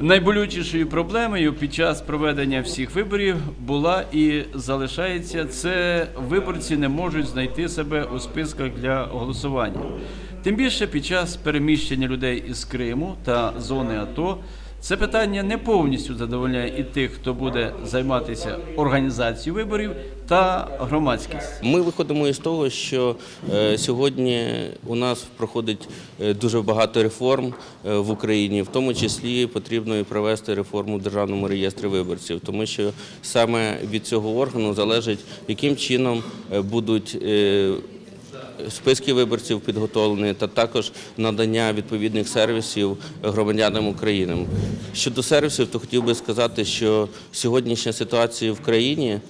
Найболючішою проблемою під час проведення всіх виборів була і залишається це виборці не можуть знайти себе у списках для голосування. Тим більше під час переміщення людей із Криму та зони АТО це питання не повністю задовольняє і тих, хто буде займатися організацією виборів, та громадськість. Ми виходимо із того, що е, сьогодні у нас проходить е, дуже багато реформ е, в Україні, в тому числі потрібно і провести реформу в державному реєстрі виборців, тому що саме від цього органу залежить, яким чином будуть. Списки виборців підготовлені та також надання відповідних сервісів громадянам України. Щодо сервісів, то хотів би сказати, що сьогоднішня ситуація в країні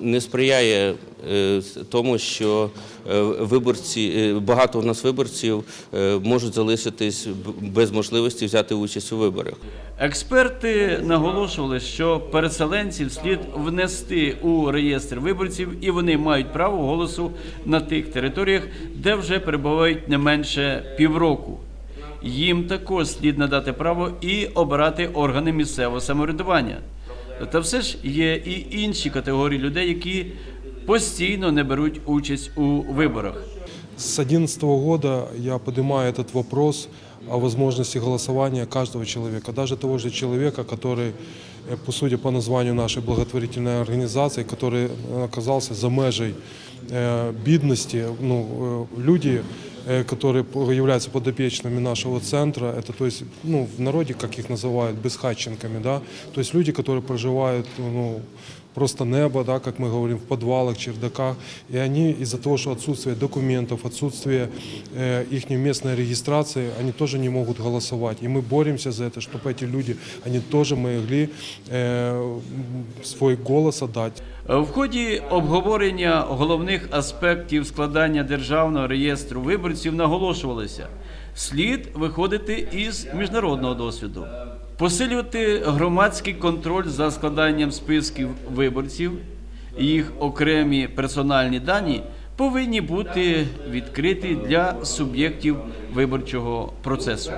не сприяє е, тому, що е, виборці е, багато у нас виборців е, можуть залишитись без можливості взяти участь у виборах. Експерти наголошували, що переселенців слід внести у реєстр виборців, і вони мають право голосу на тих територіях, де вже перебувають не менше півроку. Їм також слід надати право і обирати органи місцевого самоврядування. Та все ж є і інші категорії людей, які постійно не беруть участь у виборах. С 2011 года я поднимаю этот вопрос о возможности голосования каждого человека, даже того же человека, который, э, по сути, по названию нашей благотворительной организации, который э, оказался за межей э, бедности, ну, э, люди, э, которые по- являются подопечными нашего центра, это, то есть, ну, в народе, как их называют, бесхатченками, да, то есть люди, которые проживают, ну, просто небо, да, как мы говорим, в подвалах, чердаках. И они из-за того, что отсутствие документов, отсутствие э, их местной регистрации, они тоже не могут голосовать. И мы боремся за это, чтобы эти люди, они тоже могли э, свой голос отдать. В ході обговорення головних аспектів складання державного реєстру виборців наголошувалося, слід виходити із міжнародного досвіду, посилювати громадський контроль за складанням списків виборців, їх окремі персональні дані повинні бути відкриті для суб'єктів виборчого процесу.